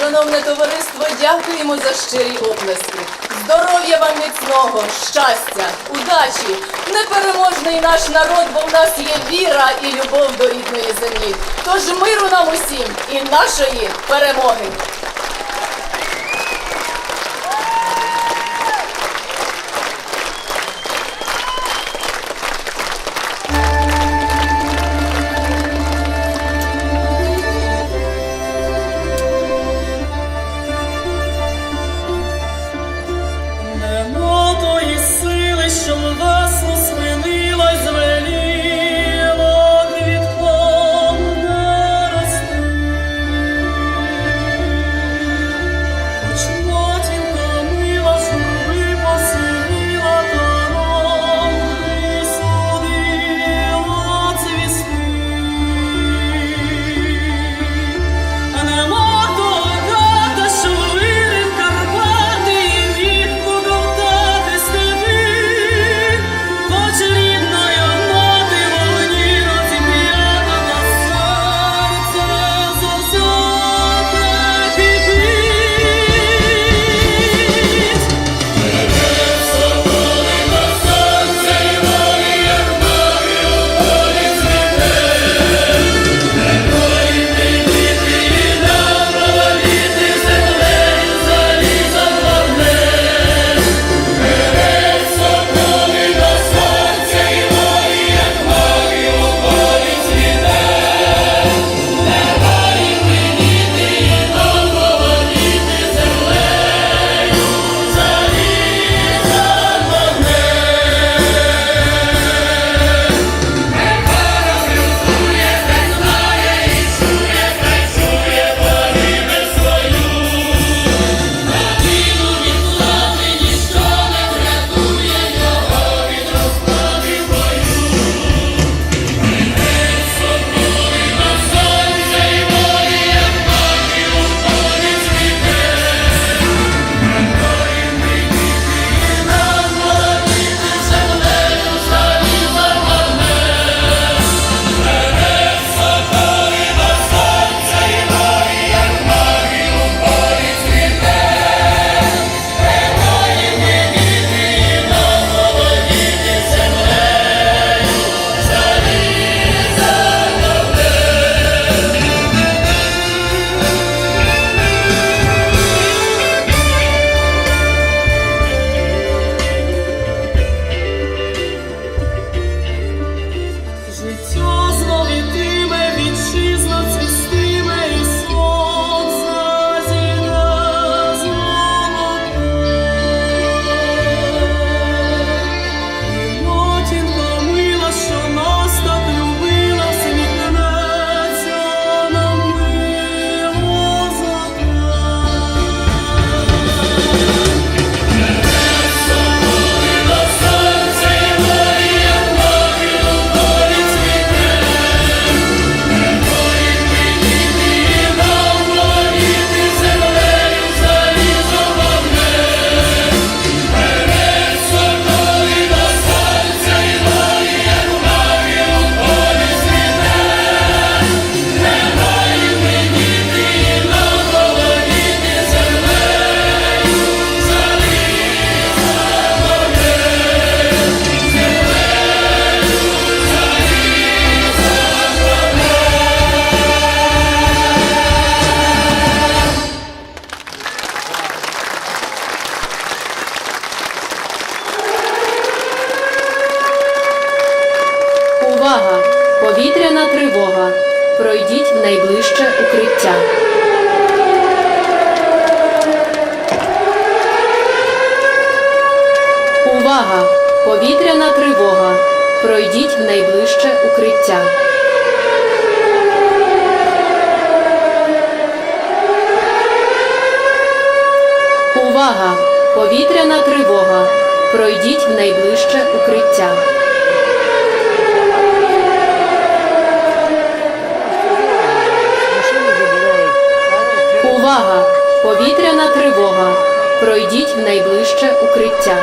Шановне товариство, дякуємо за щирі оплески. Здоров'я вам міцного, щастя, удачі, непереможний наш народ, бо в нас є віра і любов до рідної землі. Тож миру нам усім і нашої перемоги. Увага! Повітряна тривога. Пройдіть в найближче укриття. Увага! Повітряна тривога. Пройдіть в найближче укриття. Увага! Повітряна тривога. Пройдіть в найближче укриття. Пройдіть в найближче укриття.